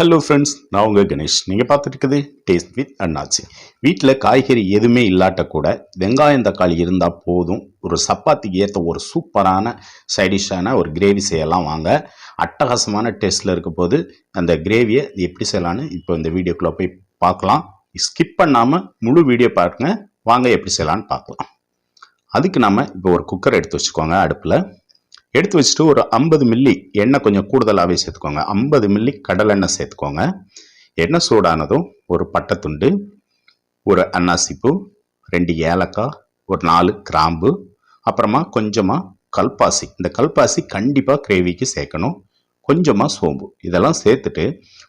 Hello friends நான் உங்கள் கணேஷ். நீங்கள் பார்த்துட்டு டேஸ்ட் வித் அண்ணாச்சி வீட்டில் காய்கறி எதுவுமே இல்லாட்ட கூட வெங்காயம் தக்காளி இருந்தால் போதும். ஒரு சப்பாத்திக்கு ஏற்ற ஒரு சூப்பரான சைடிஷான ஒரு கிரேவி செய்யலாம் வாங்க. அட்டகாசமான டேஸ்ட்டில் இருக்க போது அந்த கிரேவியை எப்படி செய்யலான்னு இப்போ இந்த வீடியோக்குள்ளே போய் பார்க்கலாம். ஸ்கிப் பண்ணாமல் முழு வீடியோ பாருங்க. வாங்க எப்படி செய்யலான்னு பார்க்கலாம். அதுக்கு நம்ம இப்போ ஒரு குக்கர் எடுத்து வச்சுக்கோங்க அடுப்பில். எடுத்து வச்சுட்டு ஒரு ஐம்பது மில்லி எண்ணெய் கொஞ்சம் கூடுதலாகவே சேர்த்துக்கோங்க. ஐம்பது மில்லி கடலெண்ணெய் சேர்த்துக்கோங்க. எண்ணெய் சூடானதும் ஒரு பட்டைத்துண்டு ஒரு அன்னாசிப்பூ ரெண்டு ஏலக்காய் ஒரு நாலு கிராம்பு அப்புறமா கொஞ்சமாக கல்பாசி. இந்த கல்பாசி கண்டிப்பாக கிரேவிக்கு சேர்க்கணும். கொஞ்சமாக சோம்பு. இதெல்லாம் சேர்த்துட்டு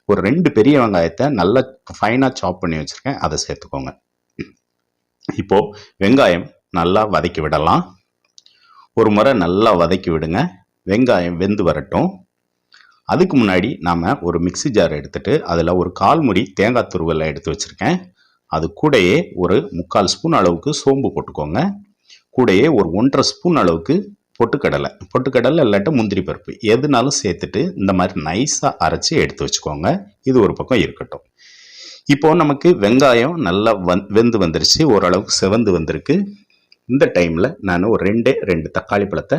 ஒரு ரெண்டு பெரிய வெங்காயத்தை நல்லா ஃபைனாக சாப் பண்ணி வச்சுருக்கேன். அதை சேர்த்துக்கோங்க. இப்போது வெங்காயம் நல்லா வதக்கி விடலாம். ஒரு முறை நல்லா வதக்கி விடுங்க. வெங்காயம் வெந்து வரட்டும். அதுக்கு முன்னாடி நாம் ஒரு மிக்ஸி ஜார் எடுத்துகிட்டு அதில் ஒரு கால் முடி தேங்காய் துருவலை எடுத்து வச்சுருக்கேன். அது கூடயே ஒரு முக்கால் ஸ்பூன் அளவுக்கு சோம்பு போட்டுக்கோங்க. கூடயே ஒரு ஒன்றரை ஸ்பூன் அளவுக்கு பொட்டுக்கடலை. பொட்டுக்கடலை இல்லாட்ட முந்திரி பருப்பு. எதுனாலும் சேர்த்துட்டு இந்த மாதிரி நைஸாக அரைச்சி எடுத்து வச்சுக்கோங்க. இது ஒரு பக்கம் இருக்கட்டும். இப்போது நமக்கு வெங்காயம் நல்லா வந் வெந்து வந்துருச்சு. ஓரளவுக்கு செவந்து வந்திருக்கு. இந்த டைமில் நான் ஒரு ரெண்டே ரெண்டு தக்காளி பழத்தை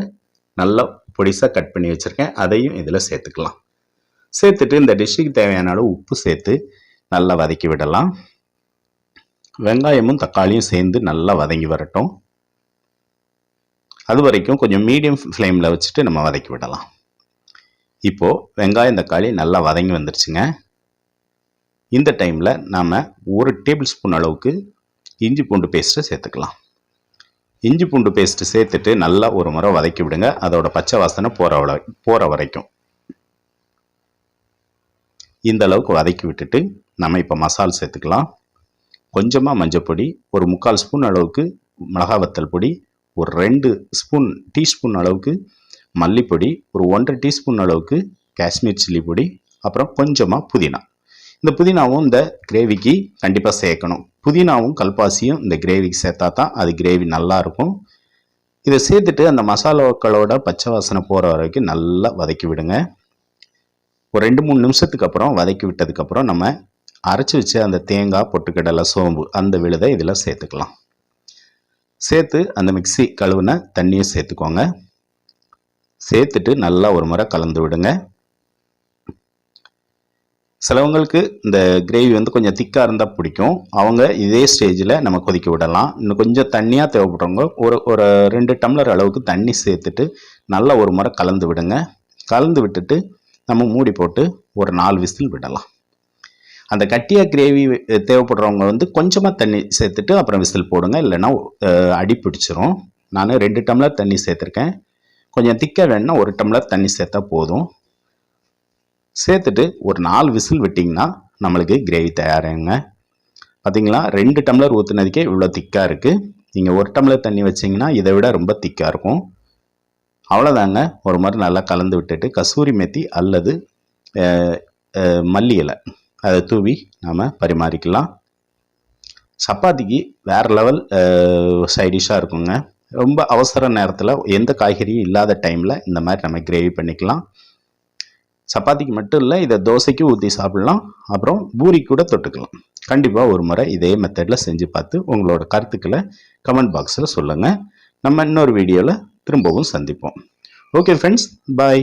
நல்லா பொடிசாக கட் பண்ணி வச்சுருக்கேன். அதையும் இதில் சேர்த்துக்கலாம். சேர்த்துட்டு இந்த டிஷ்ஷுக்கு தேவையான அளவு உப்பு சேர்த்து நல்லா வதக்கி விடலாம். வெங்காயமும் தக்காளியும் சேர்ந்து நல்லா வதங்கி வரட்டும். அது வரைக்கும் கொஞ்சம் மீடியம் ஃப்ளேமில் வச்சுட்டு நம்ம வதக்கி விடலாம். இப்போது வெங்காயம் தக்காளி நல்லா வதங்கி வந்துருச்சுங்க. இந்த டைமில் நாம் ஒரு டேபிள் ஸ்பூன் அளவுக்கு இஞ்சி பூண்டு பேஸ்ட்டை சேர்த்துக்கலாம். இஞ்சி பூண்டு பேஸ்ட்டு சேர்த்துட்டு நல்லா ஒரு முறை வதக்கி விடுங்க. அதோட பச்சை வாசனை போகிற போகிற வரைக்கும். இந்த அளவுக்கு வதக்கி விட்டுட்டு நம்ம இப்போ மசால் சேர்த்துக்கலாம். கொஞ்சமாக மஞ்சப்பொடி ஒரு முக்கால் ஸ்பூன் அளவுக்கு மிளகா வத்தல் பொடி ஒரு ரெண்டு ஸ்பூன் டீஸ்பூன் அளவுக்கு மல்லிப்பொடி ஒரு ஒன்றரை டீஸ்பூன் அளவுக்கு காஷ்மீர் சில்லி பொடி அப்புறம் கொஞ்சமாக புதினா. இந்த புதினாவும் இந்த கிரேவிக்கு கண்டிப்பாக சேர்க்கணும். புதினாவும் கல்பாசியும் இந்த கிரேவிக்கு சேர்த்தா தான் அது கிரேவி நல்லாயிருக்கும் இதை சேர்த்துட்டு அந்த மசாலாக்களோட பச்சை வாசனை போகிற வரைக்கும் நல்லா வதக்கி விடுங்க. ஒரு ரெண்டு மூணு நிமிஷத்துக்கு அப்புறம் வதக்கி விட்டதுக்கப்புறம் நம்ம அரைச்சி வச்சு அந்த தேங்காய் பொட்டுக்கடலை சோம்பு அந்த விழுதை இதில் சேர்த்துக்கலாம். சேர்த்து அந்த மிக்சி கழுவுன தண்ணியை சேர்த்துக்கோங்க. சேர்த்துட்டு நல்லா ஒரு முறை கலந்து விடுங்க. சிலவங்களுக்கு இந்த கிரேவி வந்து கொஞ்சம் திக்காக இருந்தால் பிடிக்கும். அவங்க இதே ஸ்டேஜில் நம்ம கொதிக்க விடலாம். இன்னும் கொஞ்சம் தண்ணியாக தேவைப்படுறவங்க ஒரு ஒரு ரெண்டு டம்ளர் அளவுக்கு தண்ணி சேர்த்துட்டு நல்லா ஒரு முறை கலந்து விடுங்க. கலந்து விட்டுட்டு நம்ம மூடி போட்டு ஒரு நாலு விசில் விடலாம். அந்த கட்டியாக கிரேவி தேவைப்படுறவங்க வந்து கொஞ்சமாக தண்ணி சேர்த்துட்டு அப்புறம் விசில் போடுங்க. இல்லைன்னா அடி பிடிச்சிரும். நான் ரெண்டு டம்ளர் தண்ணி சேர்த்துருக்கேன். கொஞ்சம் திக்காக வேணுன்னா ஒரு டம்ளர் தண்ணி சேர்த்தா போதும். சேர்த்துட்டு ஒரு நாலு விசில் விட்டிங்கன்னா நம்மளுக்கு கிரேவி தயாராகுங்க பார்த்தீங்களா ரெண்டு டம்ளர் ஊற்றுனதுக்கே இவ்வளோ திக்காக இருக்குது நீங்கள் ஒரு டம்ளர் தண்ணி வச்சிங்கன்னா இதை விட ரொம்ப திக்காக இருக்கும். அவ்வளோதாங்க ஒரு மாதிரி நல்லா கலந்து விட்டுட்டு கசூரி மெத்தி அல்லது மல்லி இலை. அதை தூவி நாம் பரிமாறிக்கலாம். சப்பாத்திக்கு வேறு லெவல் சைடிஷாக இருக்குங்க. ரொம்ப அவசர நேரத்தில் எந்த காய்கறியும் இல்லாத டைமில் இந்த மாதிரி நம்ம கிரேவி பண்ணிக்கலாம். சப்பாத்திக்கு மட்டும் இல்லை இதை தோசைக்கு ஊற்றி சாப்பிட்லாம். அப்புறம் பூரி கூட தொட்டுக்கலாம். கண்டிப்பாக ஒரு முறை இதே மெத்தடில் செஞ்சு பார்த்து உங்களோட கருத்துக்களை கமெண்ட் பாக்ஸில் சொல்லுங்கள் நம்ம இன்னொரு வீடியோவில் திரும்பவும் சந்திப்போம். Okay friends bye